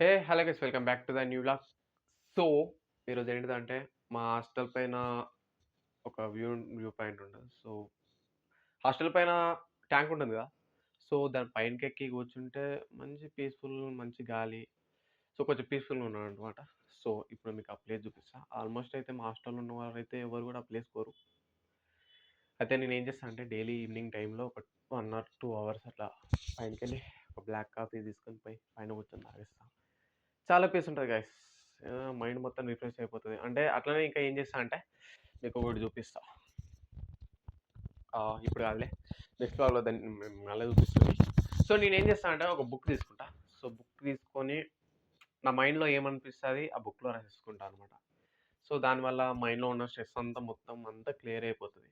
Hey hello guys welcome back to the new blog so ఈరోజు ఏంటిదంటే మా hostel పైన ఒక వ్యూ వ్యూ పాయింట్ ఉంటుంది సో హాస్టల్ పైన ట్యాంక్ ఉంటుంది కదా? సో దాని పైనకి ఎక్కి కూర్చుంటే మంచి పీస్ఫుల్ మంచి గాలి. సో కొంచెం పీస్ఫుల్గా ఉన్నాడు అనమాట సో ఇప్పుడు మీకు ఆ ప్లేస్ చూపిస్తా. ఆల్మోస్ట్ అయితే మా హాస్టల్లో ఉన్న వారు అయితే ఎవరు కూడా ఆ ప్లేస్ కోరు అయితే నేను ఏం చేస్తాను అంటే డైలీ ఈవినింగ్ టైంలో ఒక వన్ ఆర్ టూ అవర్స్ అట్లా పైనకి వెళ్ళి ఒక బ్లాక్ కాఫీ తీసుకొని పోయి పైన కూర్చొని తాగేస్తాను చాలా పీస్ ఉంటుంది గైస్ మైండ్ మొత్తం రిఫ్రెష్ అయిపోతుంది. అంటే అట్లనే ఇంకా ఏం చేస్తా అంటే మీకు ఒకటి చూపిస్తా. ఇప్పుడు కాదులే. నెక్స్ట్ వాల్లో దాన్ని మేము మళ్ళీ చూపిస్తుంది. సో నేను ఏం చేస్తా అంటే ఒక బుక్ తీసుకుంటా. సో బుక్ తీసుకొని నా మైండ్లో ఏమనిపిస్తుంది ఆ బుక్లో రాసేసుకుంటా అనమాట సో దానివల్ల మైండ్లో ఉన్న స్ట్రెస్ అంతా మొత్తం అంతా క్లియర్ అయిపోతుంది.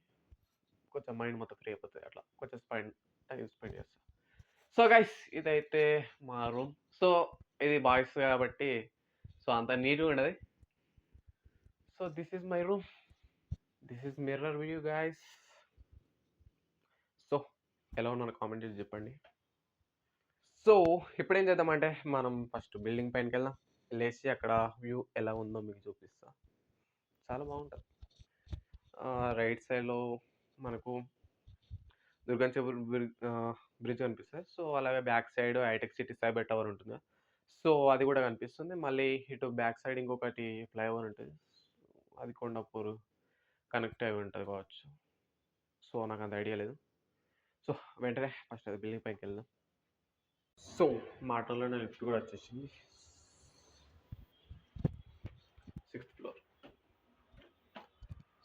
కొంచెం మైండ్ మొత్తం ఫ్రీ అయిపోతుంది అట్లా. కొంచెం స్పెండ్ టైం స్పెండ్ చేస్తాను సో గైస్ ఇదైతే మా రూమ్. సో ఇది బాయ్స్ కాబట్టి సో అంత నీట్గా ఉండదు. So this is my room this is mirror view guys so ఎలా ఉన్నాను కామెంట్ చేసి చెప్పండి. సో ఇప్పుడు ఏం చేద్దామంటే మనం ఫస్ట్ బిల్డింగ్ పైనకి వెళ్దాం. లేచి అక్కడ వ్యూ ఎలా ఉందో మీకు చూపిస్తా. చాలా బాగుంటుంది. రైట్ సైడ్లో మనకు దుర్గం చెబుల్ బ్రిడ్జ్ కనిపిస్తుంది సో అలాగే back side hitech city cyber tower ఉంటుంది. సో అది కూడా కనిపిస్తుంది. మళ్ళీ ఇటు బ్యాక్ సైడ్ ఇంకొకటి ఫ్లైఓవర్ ఉంటుంది. అది కొండపూర్ కనెక్ట్ అయి ఉంటుంది కావచ్చు. సో నాకు అంత ఐడియా లేదు. సో వెంటనే ఫస్ట్ అది బిల్డింగ్ పైకి వెళ్దాం. సో మాటల్లోనే లిఫ్ట్ కూడా వచ్చేసింది. Sixth floor.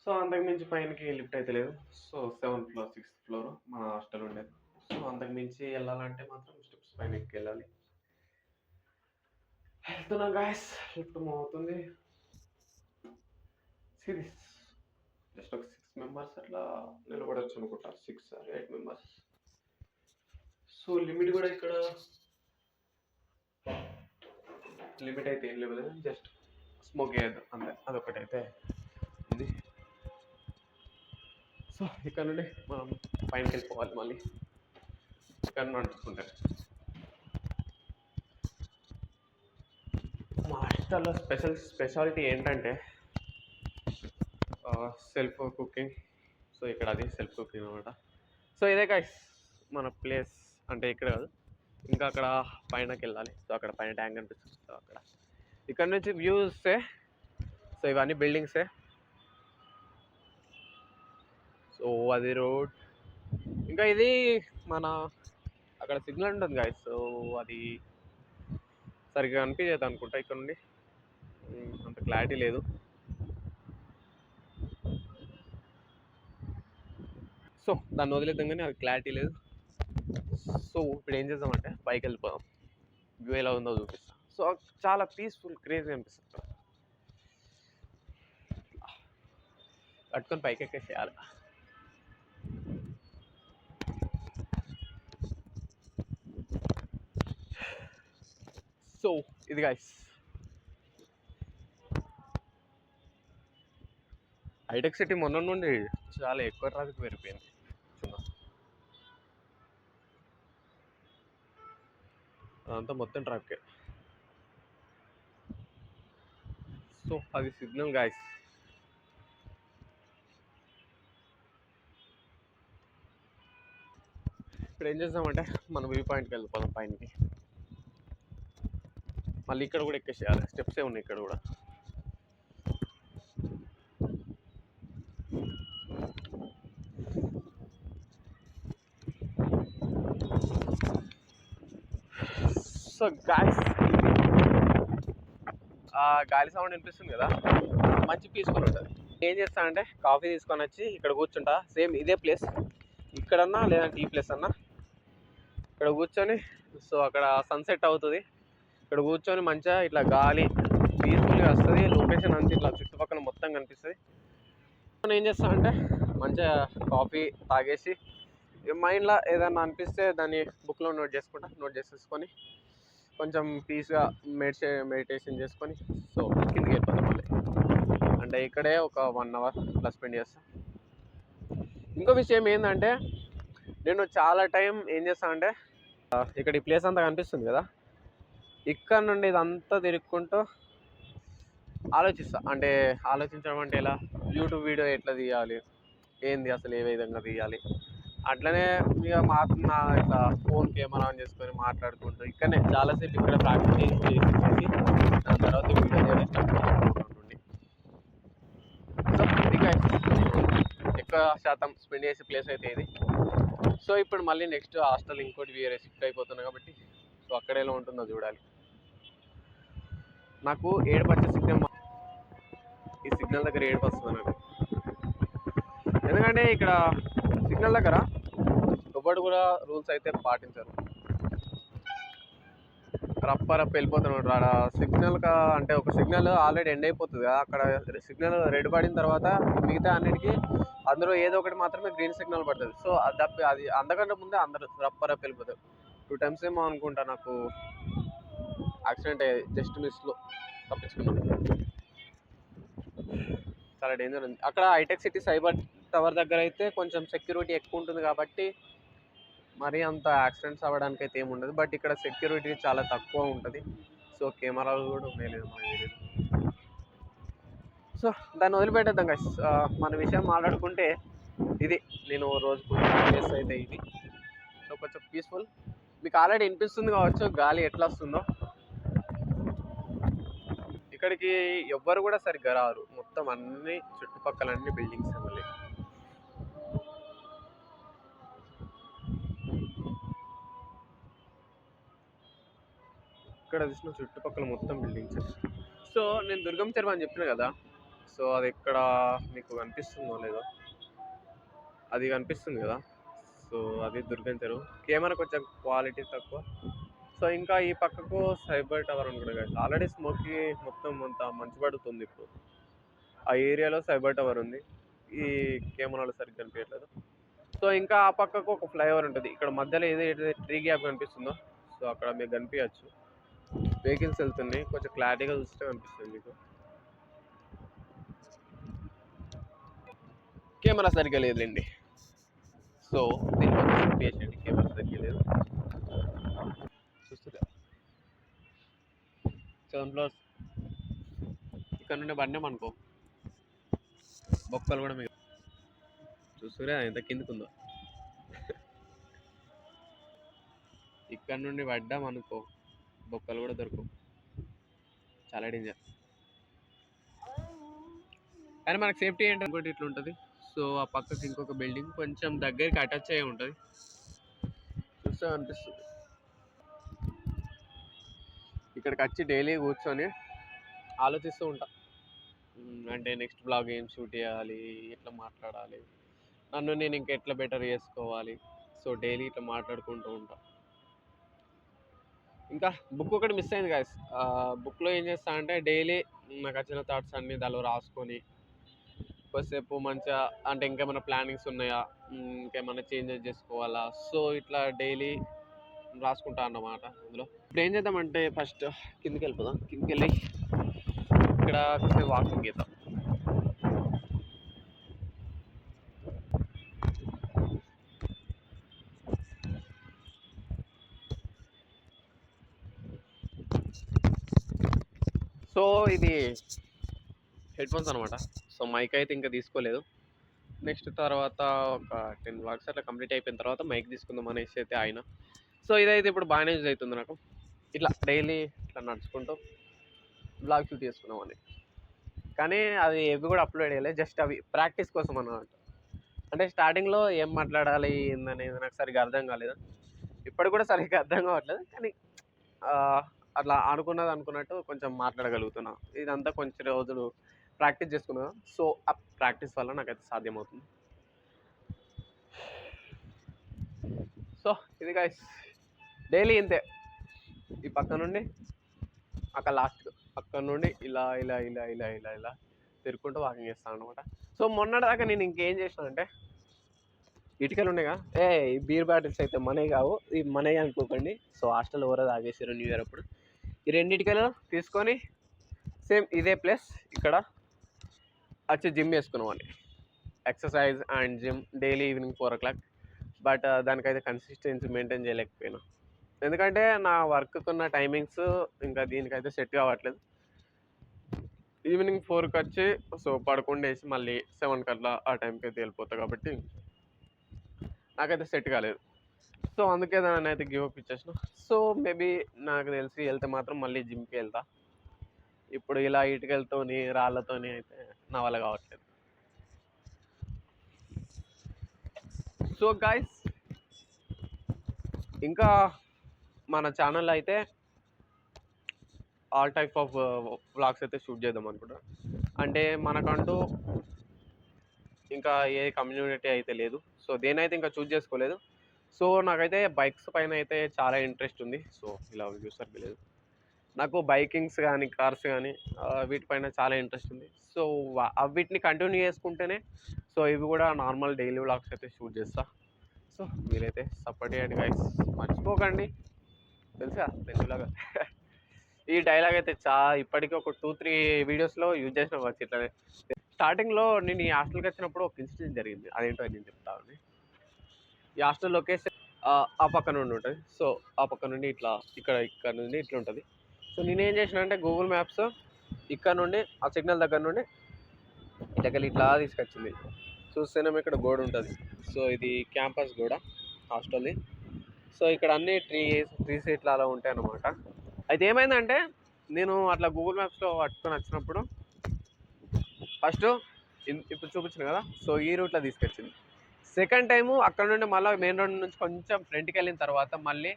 సో అంతకు మించి పైనకి లిఫ్ట్ అయితే లేదు. So seventh floor sixth floor మా హాస్టల్ ఉండేది. సో అంతకు మించి వెళ్ళాలంటే మాత్రం స్టెప్స్ పైన ఎక్కి వెళ్ళాలి. వెళ్తున్నాం గాయస్ లిఫ్ట్ మూవ్ అవుతుంది సిరీస్ జస్ట్ ఒక సిక్స్ మెంబర్స్ అట్లా నిలబడచ్చు అనుకుంటా six or eight members so limit కూడా ఇక్కడ లిమిట్ అయితే ఏం లేదు జస్ట్ స్మోక్ చేయద్దు అంతే అదొకటైతే ఉంది సో ఇక్కడ నుండి మనం పైనకి వెళ్ళిపోవాలి మళ్ళీ ఇక్కడ నడుచుకుంటే మా హాస్టల్లో స్పెషల్ స్పెషాలిటీ ఏంటంటే సెల్ఫ్ కుకింగ్. సో ఇక్కడ అది సెల్ఫ్ కుకింగ్ అనమాట సో ఇదే గైస్ మన ప్లేస్ అంటే ఇక్కడ కాదు. ఇంకా అక్కడ పైనకి వెళ్ళాలి సో అక్కడ పైన ట్యాంక్ కనిపిస్తుంది. సో అక్కడ. ఇక్కడ నుంచి వ్యూసే సో ఇవన్నీ బిల్డింగ్సే సో అది రోడ్ ఇంకా ఇది మన అక్కడ సిగ్నల్ ఉంటుంది గాయస్ సో అది సరిగ్గా అనిపించేది అనుకుంటా ఇక్కడ నుండి. అంత క్లారిటీ లేదు. సో దాన్ని వదిలేద్దాం కానీ అది క్లారిటీ లేదు. సో ఇప్పుడు ఏం చేద్దామంటే పైకి వెళ్ళిపోదాం. వ్యూ ఎలా ఉందో చూపిస్తాం. సో చాలా పీస్ఫుల్ క్రేజీ అనిపిస్తుంది కట్టుకొని పైకి ఎక్కేసేయాలి సో ఇది గైస్ హైటెక్ సిటీ మొన్న నుండి చాలా ఎక్కువ ట్రాఫిక్ పెరిగిపోయింది. అదంతా మొత్తం ట్రాఫిక్ సో అది సిగ్నల్ గాయస్ ఇప్పుడు ఏం చేద్దామంటే మనం వ్యూ పాయింట్కి వెళ్ళిపోదాం పైనకి. మళ్ళీ ఇక్కడ కూడా ఎక్కేసేయాలి స్టెప్సే ఉన్నాయి ఇక్కడ కూడా. సో గాలి గాలి సౌండ్ వినిపిస్తుంది కదా? మంచి పీస్ఫుల్ ఉంటుంది. ఏం చేస్తా అంటే కాఫీ తీసుకొని వచ్చి ఇక్కడ కూర్చుంటా. సేమ్ ఇదే ప్లేస్ ఇక్కడన్నా లేదంటే ఈ ప్లేస్ అన్నా? ఇక్కడ కూర్చొని సో అక్కడ సన్సెట్ అవుతుంది. ఇక్కడ కూర్చొని మంచిగా ఇట్లా గాలి పీస్ఫుల్గా వస్తుంది లొకేషన్ అంతా ఇట్లా చుట్టుపక్కల మొత్తం కనిపిస్తుంది. నేను ఏం చేస్తా అంటే మంచిగా కాఫీ తాగేసి మైండ్లో ఏదన్నా అనిపిస్తే దాన్ని బుక్లో నోట్ చేసుకుంటా నోట్ చేసేసుకొని కొంచెం పీస్గా మెడిటే మెడిటేషన్ చేసుకొని సో కిందకి వెళ్ళిపోతాం మళ్ళీ. అంటే ఇక్కడే ఒక వన్ అవర్ ప్లస్ స్పెండ్ చేస్తాను ఇంకో విషయం ఏంటంటే నేను చాలా టైం ఏం చేస్తాను అంటే ఇక్కడ ఈ ప్లేస్ అంతా కనిపిస్తుంది కదా? ఇక్కడ నుండి ఇదంతా తిరుక్కుంటూ ఆలోచిస్తా. అంటే ఆలోచించడం అంటే ఎలా? యూట్యూబ్ వీడియో ఎట్లా తీయాలి? ఏంది అసలు ఏ విధంగా తీయాలి? అట్లనే ఇక మా నా ఇట్లా ఫోన్ కెమెరా ఆన్ చేసుకొని మాట్లాడుకుంటూ ఇక్కడనే చాలాసేపు ఇక్కడ ప్రాక్టీస్ చేసి చేసి దాని తర్వాత వీడియో చేయడం స్టార్ట్ సో ఎక్కువ శాతం స్పెండ్ చేసే ప్లేస్ అయితే ఇది. సో ఇప్పుడు మళ్ళీ నెక్స్ట్ హాస్టల్ ఇంకోటి వేరే షిఫ్ట్ అయిపోతున్నా కాబట్టి సో అక్కడ ఎలా ఉంటుందో చూడాలి. నాకు ఏడుపు వచ్చే సిగ్నల్ ఈ సిగ్నల్ దగ్గర ఏడుపు వస్తుంది నాకు. ఎందుకంటే ఇక్కడ సిగ్నల్ దగ్గర ఎవడు కూడా రూల్స్ అయితే పాటించరు. రప్ప రప్ప వెళ్ళిపోతున్నాడు ఆడ సిగ్నల్ అంటే ఒక సిగ్నల్ ఆల్రెడీ ఎండ్ అయిపోతుంది కదా. అక్కడ సిగ్నల్ రెడ్ పడిన తర్వాత మిగతా అన్నిటికీ అందరూ ఏదో ఒకటి మాత్రమే గ్రీన్ సిగ్నల్ పడుతుంది. సో అది అది అంతకంటే ముందే అందరూ రప్ప రప్ప వెళ్ళిపోతారు. టూ టైమ్స్ ఏమో అనుకుంటా నాకు. యాక్సిడెంట్ అయ్యేది జస్ట్ మిస్లో తప్పించుకున్నాం. చాలా డేంజర్ ఉంది. అక్కడ హైటెక్ సిటీ సైబర్ టవర్ దగ్గర అయితే కొంచెం సెక్యూరిటీ ఎక్కువ ఉంటుంది కాబట్టి మరీ అంత యాక్సిడెంట్స్ అవ్వడానికి అయితే ఏమి ఉండదు. బట్ ఇక్కడ సెక్యూరిటీ చాలా తక్కువ ఉంటుంది. సో కెమెరాలు కూడా ఉండలేదు లేదు మనకి సో దాన్ని వదిలిపెట్టేద్దాం గైస్ మన విషయం మాట్లాడుకుంటే ఇది నేను రోజు ప్లేస్ అయితే ఇది. సో కొంచెం పీస్ఫుల్ మీకు ఆల్రెడీ వినిపిస్తుంది కావచ్చు గాలి ఎట్లా వస్తుందో. ఇక్కడికి ఎవ్వరు కూడా సరిగ్గా రారు. మొత్తం అన్ని చుట్టుపక్కల అన్ని బిల్డింగ్స్ మళ్ళీ ఇక్కడ చూసిన చుట్టుపక్కల మొత్తం బిల్డింగ్స్. సో నేను దుర్గం చెరువు అని చెప్పిన కదా? సో అది ఇక్కడ మీకు కనిపిస్తుందో లేదో? అది కనిపిస్తుంది కదా? సో అది దుర్గం చెరువు. కెమెరా కొంచెం క్వాలిటీ తక్కువ. సో ఇంకా ఈ పక్కకు సైబర్ టవర్ అనుకుంటా కూడా ఆల్రెడీ స్మోక్కి మొత్తం అంత మంచి పడుతుంది ఇప్పుడు. ఆ ఏరియాలో సైబర్ టవర్ ఉంది. ఈ కెమెరాలో సరిగ్గా కనిపించట్లేదు. సో ఇంకా ఆ పక్కకు ఒక ఫ్లైఓవర్ ఉంటుంది. ఇక్కడ మధ్యలో ఏదైతే ట్రీ గ్యాప్ కనిపిస్తుందో సో అక్కడ మీకు కనిపించచ్చు. వెహికల్స్ వెళ్తున్నాయి. కొంచెం క్లారిటీగా చూస్తే కనిపిస్తుంది మీకు. కెమెరా సరిగ్గా లేదండి సో దీన్ని కొంచెం కెమెరా సరిగ్గా లేదు. చూస్తుందా సెవెన్ ప్లస్ ఇక్కడ నుండి పడినాం అనుకో బొక్కలు కూడా మీకు చూస్తురా ఎంత కిందకుందో. ఇక్కడ నుండి పడ్డాం అనుకో బొక్కలు కూడా దొరకవు చాలా డేంజర్ కానీ మనకు సేఫ్టీ ఏంటి ఇంకోటి ఇట్లా ఉంటుంది. సో ఆ పక్కకి ఇంకొక బిల్డింగ్ కొంచెం దగ్గరికి అటాచ్ అయ్యి ఉంటుంది. చూస్తే అనిపిస్తుంది. ఇక్కడికి వచ్చి డైలీ కూర్చొని ఆలోచిస్తూ ఉంటా. అంటే నెక్స్ట్ బ్లాగ్ ఏం షూట్ చేయాలి ఎట్లా మాట్లాడాలి నన్ను నేను ఇంకా ఎట్లా బెటర్ చేసుకోవాలి. సో డైలీ ఇట్లా మాట్లాడుకుంటూ ఉంటా. ఇంకా బుక్ ఒకటి మిస్ అయింది గాయస్ బుక్లో ఏం చేస్తా అంటే డైలీ నాకు వచ్చిన థాట్స్ అన్ని దానిలో రాసుకొని కొద్దిసేపు మంచిగా అంటే ఇంకేమైనా ప్లానింగ్స్ ఉన్నాయా? ఇంకేమైనా చేంజెస్ చేసుకోవాలా? సో ఇట్లా డైలీ రాసుకుంటా అన్నమాట అందులో. ఇప్పుడు ఏం చేద్దామంటే ఫస్ట్ కిందికి వెళ్ళిపోదాం. కిందికి వెళ్ళి ఇక్కడ వాకింగ్ చేద్దాం. సో ఇది హెడ్ ఫోన్స్ అనమాట సో మైక్ అయితే ఇంకా తీసుకోలేదు. నెక్స్ట్ తర్వాత ఒక టెన్ బ్లాక్స్ అట్లా కంప్లీట్ అయిపోయిన తర్వాత మైక్ తీసుకుందాం అనేసి అయితే ఆయన. సో ఇదైతే ఇప్పుడు బాగానే యూజ్ అవుతుంది నాకు. ఇట్లా డైలీ ఇట్లా నడుచుకుంటూ బ్లాగ్ షూట్ చేసుకున్నామని కానీ అది ఎవి కూడా అప్లోడ్ చేయలేదు జస్ట్ అవి ప్రాక్టీస్ కోసం అన్నమాట. అంటే స్టార్టింగ్లో ఏం మాట్లాడాలి ఏందనేది నాకు సరిగ్గా అర్థం కాలేదు. ఇప్పటికి కూడా సరిగ్గా అర్థం కావట్లేదు కానీ అట్లా అనుకున్నది అనుకున్నట్టు కొంచెం మాట్లాడగలుగుతున్నా. ఇదంతా కొంచెం రోజులు ప్రాక్టీస్ చేసుకున్నా. సో ఆ ప్రాక్టీస్ వల్ల నాకైతే సాధ్యమవుతుంది. సో ఇది గైస్ డైలీ ఇంతే. ఈ పక్క నుండి అక్కడ లాస్ట్ పక్క నుండి ఇలా ఇలా ఇలా ఇలా ఇలా ఇలా తిరుక్కుంటూ వాకింగ్ చేస్తాను అనమాట సో మొన్నటిదాకా నేను ఇంకేం చేసిన అంటే ఇటుకలు ఉన్నాయిగా ఏ ఈ బీర్ బాటిల్స్ అయితే మనే కావు ఈ మనే అనుకోకండి. సో హాస్టల్ ఎవరో తాగేసారు న్యూ ఇయర్ అప్పుడు. ఈ రెండు ఇటుకలు తీసుకొని సేమ్ ఇదే ప్లేస్ ఇక్కడ వచ్చి జిమ్ చేసుకున్నామండి. Exercise and gym daily evening four o'clock but దానికైతే కన్సిస్టెన్సీ మెయింటైన్ చేయలేకపోయినా. ఎందుకంటే నా వర్క్‌కున్న టైమింగ్స్ ఇంకా దీనికైతే సెట్ కావట్లేదు. ఈవినింగ్ ఫోర్కి వచ్చి సో, పడుకుండేసి మళ్ళీ సెవెన్కి అట్లా ఆ టైంకి అయితే వెళ్ళిపోతా కాబట్టి నాకైతే సెట్ కాలేదు. సో, అందుకే దాన్నైతే గివ్ అప్ ఇచ్చేసిన. సో, మేబీ నాకు తెలిసి వెళ్తే మాత్రం మళ్ళీ జిమ్కి వెళ్తా ఇప్పుడు ఇలా ఇటుకలతోని, రాళ్ళతోని అయితే నా వల్ల కావట్లేదు. సో, గైస్ ఇంకా మన ఛానల్ అయితే ఆల్ టైప్ ఆఫ్ వ్లాగ్స్ అయితే షూట్ చేద్దాం అనుకుంటున్నా. అంటే మనకంటూ ఇంకా ఏ కమ్యూనిటీ అయితే లేదు. సో, దేనైతే ఇంకా చూజ్ చేసుకోలేదు. సో, నాకైతే బైక్స్ పైన అయితే చాలా ఇంట్రెస్ట్ ఉంది. సో, ఇలా చూసరికి లేదు. నాకు బైకింగ్స్ కానీ కార్స్ కానీ వీటిపైన చాలా ఇంట్రెస్ట్ ఉంది. సో, వీటిని కంటిన్యూ చేసుకుంటేనే సో, ఇవి కూడా నార్మల్ డైలీ వ్లాగ్స్ అయితే షూట్ చేస్తా. సో, మీరైతే సపోర్ట్ చేయండి గైస్. మర్చిపోకండి. తెలుసా? తెలుగు ఈ డైలాగ్ అయితే చా ఇప్పటికి ఒక 2, 3 వీడియోస్‌లో యూజ్ చేసిన వచ్చి ఇట్లానే స్టార్టింగ్‌లో నేను ఈ హాస్టల్‌కి వచ్చినప్పుడు ఒక ఇన్సిడెంట్ జరిగింది. అదేంటో నేను చెప్తా ఈ హాస్టల్ లొకేషన్ ఆ పక్క నుండి ఉంటుంది. సో, ఆ పక్క నుండి ఇట్లా ఇక్కడ ఇక్కడ నుండి ఇట్లా ఉంటుంది. సో, నేనేం చేసినా అంటే గూగుల్ మ్యాప్స్ ఇక్కడ నుండి ఆ సిగ్నల్ దగ్గర నుండి ఇట్లకెళ్ళి ఇట్లా తీసుకొచ్చింది. చూస్తేనే ఇక్కడ గోడ ఉంటుంది. సో, ఇది క్యాంపస్ గోడ హాస్టల్‌ది. సో, ఇక్కడ అన్ని ట్రీస్ ట్రీస్ ఇట్లా అలా ఉంటాయన్నమాట. అయితే ఏమైందంటే నేను అట్లా గూగుల్ మ్యాప్స్‌లో పట్టుకొని వచ్చినప్పుడు ఫస్ట్ ఇప్పుడు చూపించిన కదా! సో, ఈ రూట్‌లో తీసుకొచ్చింది. సెకండ్ టైము అక్కడ నుండి మళ్ళా మెయిన్ రోడ్ నుంచి కొంచెం ఫ్రంట్‌కెళ్ళిన తర్వాత మళ్ళీ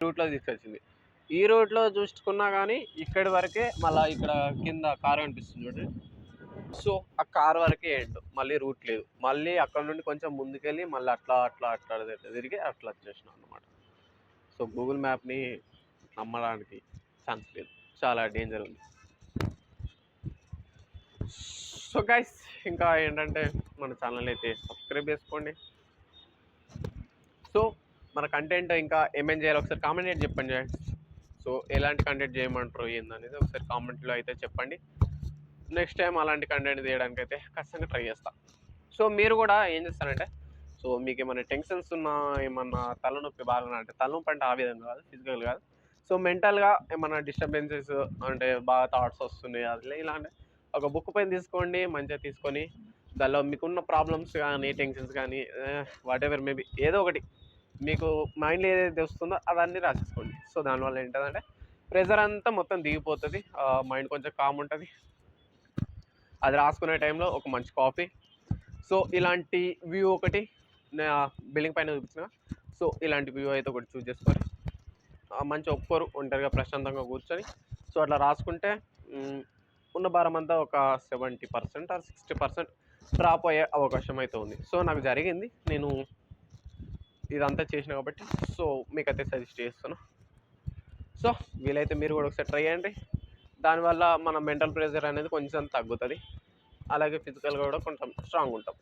రూట్‌లో తీసుకొచ్చింది. ఈ రూట్‌లో చూసుకున్నా కానీ ఇక్కడి వరకే మళ్ళీ ఇక్కడ కింద కారు కనిపిస్తుంది చూడండి. సో, ఆ కార్ వరకే ఎండ్. మళ్ళీ రూట్ లేదు. మళ్ళీ అక్కడ నుండి కొంచెం ముందుకెళ్ళి మళ్ళీ అట్లా అట్లా అట్లా తిరిగి అట్లా వచ్చేసినాం అనమాట సో, గూగుల్ మ్యాప్‌ని నమ్మడానికి ఛాన్స్ లేదు. చాలా డేంజర్ ఉంది. సో, గైస్ ఇంకా ఏంటంటే మన ఛానల్ అయితే సబ్స్క్రైబ్ చేసుకోండి. సో, మన కంటెంట్ ఇంకా ఏమేం చేయాలో ఒకసారి కామెంట్ చెప్పండి సో, ఎలాంటి కంటెంట్ చేయమంటారు ఏందనేది ఒకసారి కామెంట్‌లో అయితే చెప్పండి. నెక్స్ట్ టైం అలాంటి కంటెంట్ తీయడానికైతే ఖచ్చితంగా ట్రై చేస్తా. సో, మీరు కూడా ఏం చేస్తారంటే సో, మీకు ఏమైనా టెన్షన్స్ ఉన్నా, ఏమన్నా తలనొప్పి బాగా అంటే తలనొప్పి అంటే ఆ విధంగా కాదు. ఫిజికల్ కాదు. సో, మెంటల్‌గా ఏమైనా డిస్టర్బెన్సెస్ అంటే బాగా థాట్స్ వస్తున్నాయి. అట్లా ఇలా అంటే ఒక బుక్ పైన తీసుకోండి. మంచిగా తీసుకొని దానిలో మీకున్న ప్రాబ్లమ్స్ కానీ టెన్షన్స్ కానీ వాట్ ఎవర్ మేబీ ఏదో ఒకటి మీకు మైండ్‌లో ఏదైతే వస్తుందో అదన్నీ రాసేసుకోండి. సో, దానివల్ల ఏంటంటే ప్రెజర్ అంతా మొత్తం దిగిపోతుంది మైండ్ కొంచెం కామ్ ఉంటుంది అది రాసుకునే టైంలో ఒక మంచి కాఫీ. సో, ఇలాంటి వ్యూ ఒకటి నా బిల్డింగ్ పైన చూపించిన సో, ఇలాంటి వ్యూ అయితే ఒకటి చూజ్ చేసుకొని మంచి ఒక్కరు ఒంటరిగా ప్రశాంతంగా కూర్చొని సో, అట్లా రాసుకుంటే ఉన్న భారం అంతా ఒక 70% ఆర్ 60% డ్రాప్ అయ్యే అవకాశం అయితే ఉంది. సో, నాకు జరిగింది. నేను ఇదంతా చేసినా కాబట్టి సో, మీకైతే సజెస్ట్ చేస్తున్నా. సో, వీలైతే మీరు కూడా ఒకసారి ట్రై చేయండి. దానివల్ల మన మెంటల్ ప్రెషర్ అనేది కొంచెం తగ్గుతుంది అలాగే ఫిజికల్‌గా కూడా కొంచెం స్ట్రాంగ్ ఉంటాం.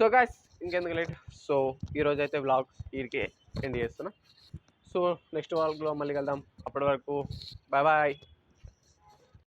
సో, గాయస్ ఇంకెందుకు లేట్. సో, ఈరోజైతే వ్లాగ్ వీరికి ఎండ్ చేస్తున్నా. సో, నెక్స్ట్ వ్లాగ్‌లో మళ్ళీ కలుద్దాం. అప్పటి వరకు బాయ్ బాయ్.